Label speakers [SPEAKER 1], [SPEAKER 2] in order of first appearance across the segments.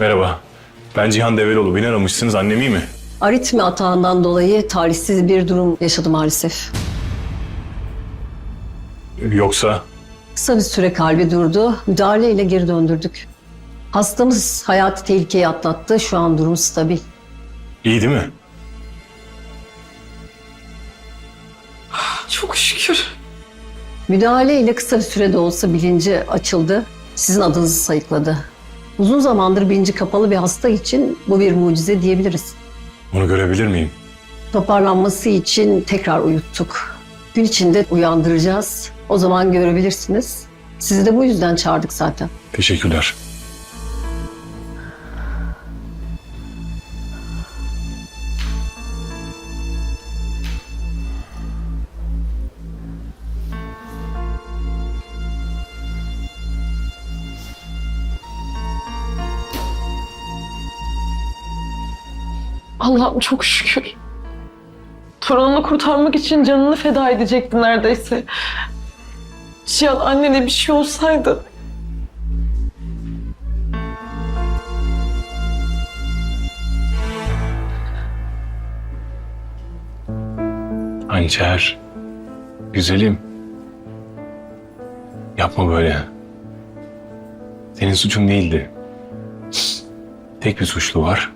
[SPEAKER 1] Merhaba. Ben Cihan Develoğlu. Beni aramışsınız. Annem iyi mi?
[SPEAKER 2] Aritmi atağından dolayı talihsiz bir durum yaşadı maalesef.
[SPEAKER 1] Yoksa
[SPEAKER 2] Kısa bir süre kalbi durdu. Müdahaleyle geri döndürdük. Hastamız hayati tehlikeyi atlattı. Şu an durum stabil.
[SPEAKER 1] iyi değil mi?
[SPEAKER 3] Çok şükür.
[SPEAKER 2] Müdahaleyle kısa bir sürede olsa bilinci açıldı. Sizin adınızı sayıkladı. Uzun zamandır bilinci kapalı bir hasta için bu bir mucize diyebiliriz.
[SPEAKER 1] Bunu görebilir miyim?
[SPEAKER 2] Toparlanması için tekrar uyuttuk. Gün içinde uyandıracağız. O zaman görebilirsiniz. Sizi de bu yüzden çağırdık zaten.
[SPEAKER 1] Teşekkürler.
[SPEAKER 3] Allah'ım çok şükür. Torununu kurtarmak için canını feda edecekti neredeyse. Cihan annene bir şey olsaydı.
[SPEAKER 1] Hançer. Güzelim. Yapma böyle. Senin suçun değildi. Tek bir suçlu var.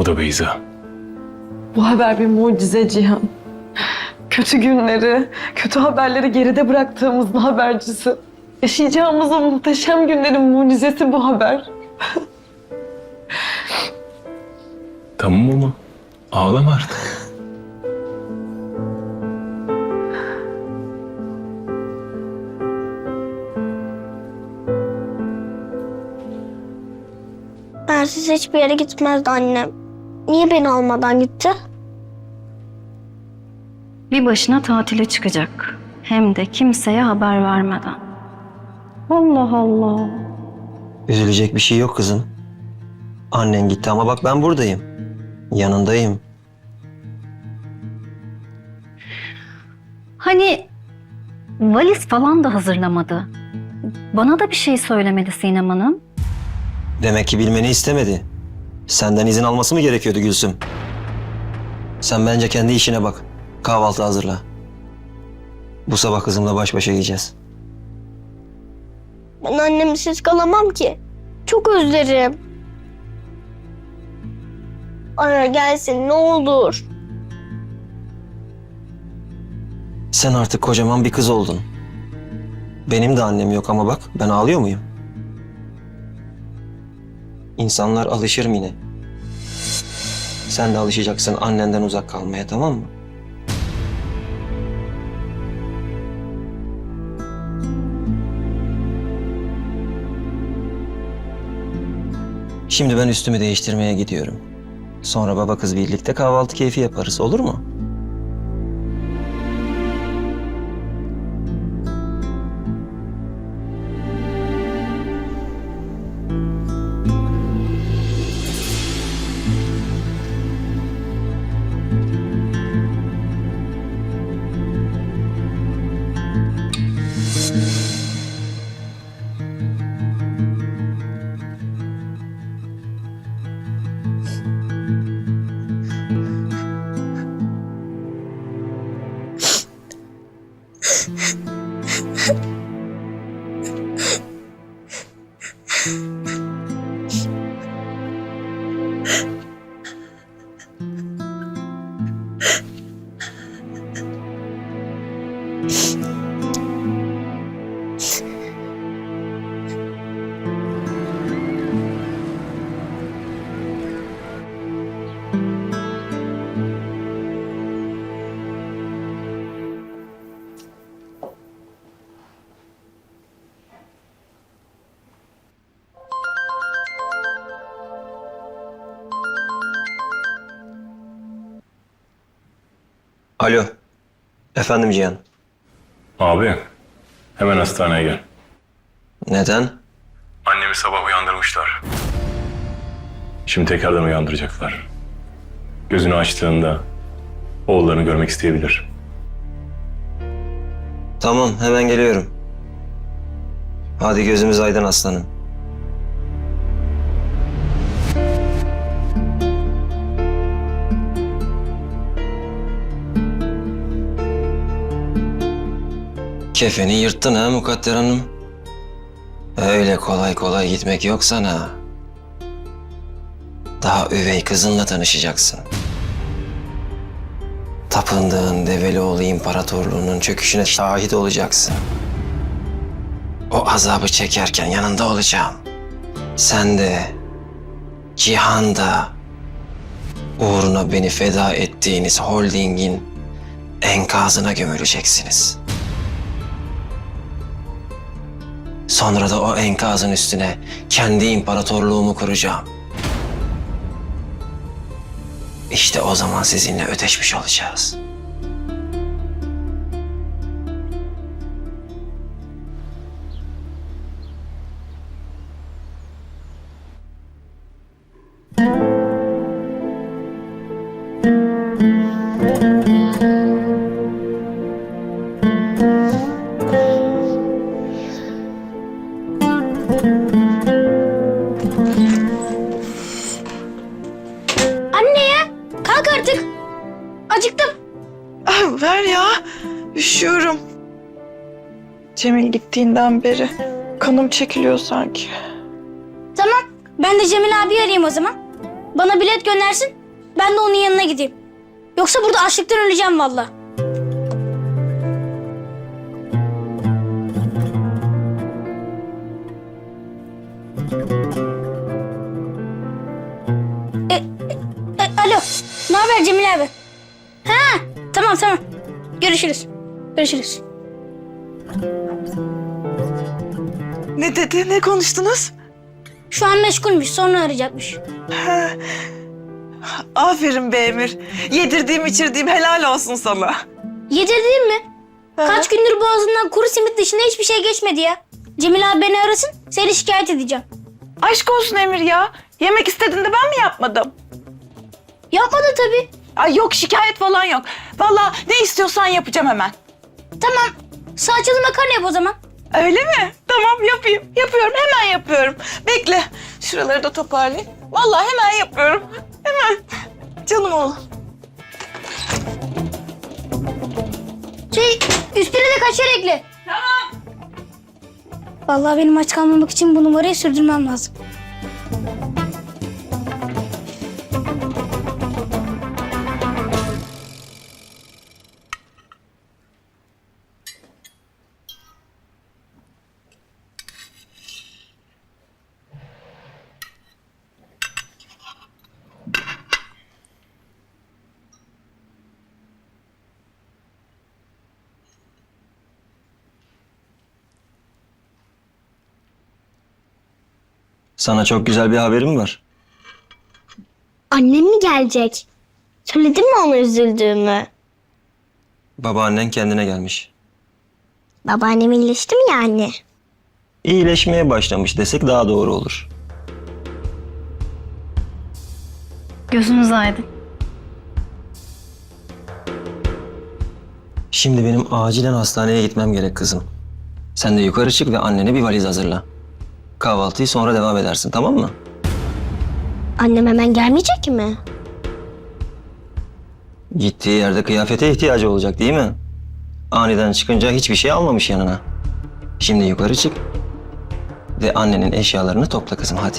[SPEAKER 1] O da Beyza.
[SPEAKER 3] Bu haber bir mucize Cihan. Kötü günleri, kötü haberleri geride bıraktığımızın habercisi. Yaşayacağımız o muhteşem günlerin mucizesi bu haber.
[SPEAKER 1] Tamam ama ağlama artık.
[SPEAKER 4] Bensiz hiçbir yere gitmezdi annem. Niye beni almadan gitti?
[SPEAKER 5] Bir başına tatile çıkacak. Hem de kimseye haber vermeden. Allah Allah.
[SPEAKER 6] Üzülecek bir şey yok kızım. Annen gitti ama bak ben buradayım. Yanındayım.
[SPEAKER 5] Hani valiz falan da hazırlamadı. Bana da bir şey söylemedi Sinem Hanım.
[SPEAKER 6] Demek ki bilmeni istemedi. Senden izin alması mı gerekiyordu Gülsüm? Sen bence kendi işine bak. Kahvaltı hazırla. Bu sabah kızımla baş başa yiyeceğiz.
[SPEAKER 4] Ben annemsiz kalamam ki. Çok özlerim. Ara gelsin ne olur.
[SPEAKER 6] Sen artık kocaman bir kız oldun. Benim de annem yok ama bak ben ağlıyor muyum? İnsanlar alışır Mine. Sen de alışacaksın annenden uzak kalmaya tamam mı? Şimdi ben üstümü değiştirmeye gidiyorum. Sonra baba kız birlikte kahvaltı keyfi yaparız olur mu? Alo. Efendim Cihan.
[SPEAKER 1] Abi hemen hastaneye gel.
[SPEAKER 6] Neden?
[SPEAKER 1] Annemi sabah uyandırmışlar. Şimdi tekrardan uyandıracaklar. Gözünü açtığında oğullarını görmek isteyebilir.
[SPEAKER 6] Tamam hemen geliyorum. Hadi gözümüz aydın aslanım. Kefeni yırttın ha Mukadder Hanım. Öyle kolay kolay gitmek yok sana. Daha üvey kızınla tanışacaksın. Tapındığın Develioğlu İmparatorluğu'nun çöküşüne şahit olacaksın. O azabı çekerken yanında olacağım. Sen de, Cihan da, uğruna beni feda ettiğiniz holdingin enkazına gömüleceksiniz. Sonra da o enkazın üstüne kendi imparatorluğumu kuracağım. İşte o zaman sizinle ödeşmiş olacağız.
[SPEAKER 7] Ah, ver ya. Üşüyorum. Cemil gittiğinden beri kanım çekiliyor sanki.
[SPEAKER 8] Tamam ben de Cemil abi arayayım o zaman. Bana bilet göndersin. Ben de onun yanına gideyim. Yoksa burada açlıktan öleceğim valla. Görüşürüz. Görüşürüz.
[SPEAKER 7] Ne dedi? Ne konuştunuz?
[SPEAKER 8] Şu an meşgulmüş. Sonra arayacakmış.
[SPEAKER 7] Ha. Aferin be Emir. Yedirdiğim içirdiğim helal olsun sana.
[SPEAKER 8] Yedirdin mi? Kaç gündür boğazından kuru simit dışında hiçbir şey geçmedi ya. Cemil abi beni arasın, seni şikayet edeceğim.
[SPEAKER 7] Aşk olsun Emir ya. Yemek istediğinde ben mi yapmadım?
[SPEAKER 8] Yapmadı tabii.
[SPEAKER 7] Ay yok şikayet falan yok. Vallahi ne istiyorsan yapacağım hemen.
[SPEAKER 8] Tamam, salçalı makarna yap o zaman.
[SPEAKER 7] Öyle mi? Tamam yapayım. Yapıyorum hemen yapıyorum. Bekle. Şuraları da toparlayayım. Vallahi hemen yapıyorum. Hemen. Canım oğlum.
[SPEAKER 8] Şey, üstüne de kaşar ekle. Tamam. Vallahi benim aç kalmamak için bu numarayı sürdürmem lazım.
[SPEAKER 6] Sana çok güzel bir haberim var.
[SPEAKER 8] Annem mi gelecek? Söyledin mi ona üzüldüğümü?
[SPEAKER 6] Babaannen kendine gelmiş.
[SPEAKER 8] Babaannem iyileşti mi yani?
[SPEAKER 6] İyileşmeye başlamış desek daha doğru olur.
[SPEAKER 5] Gözünüz aydın.
[SPEAKER 6] Şimdi benim acilen hastaneye gitmem gerek kızım. Sen de yukarı çık ve annene bir valiz hazırla. Kahvaltıyı sonra devam edersin tamam mı?
[SPEAKER 8] Annem hemen gelmeyecek mi?
[SPEAKER 6] Gittiği yerde kıyafete ihtiyacı olacak değil mi? Aniden çıkınca hiçbir şey almamış yanına. Şimdi yukarı çık ve annenin eşyalarını topla kızım hadi.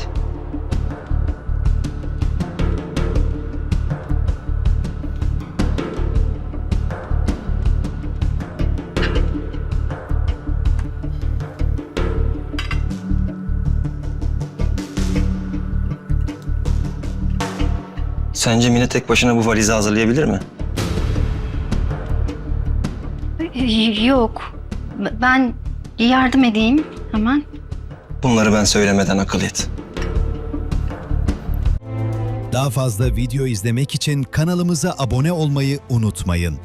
[SPEAKER 6] Sence Mine tek başına bu valizi hazırlayabilir mi?
[SPEAKER 5] Yok. Ben yardım edeyim hemen.
[SPEAKER 6] Bunları ben söylemeden akıl et.
[SPEAKER 9] Daha fazla video izlemek için kanalımıza abone olmayı unutmayın.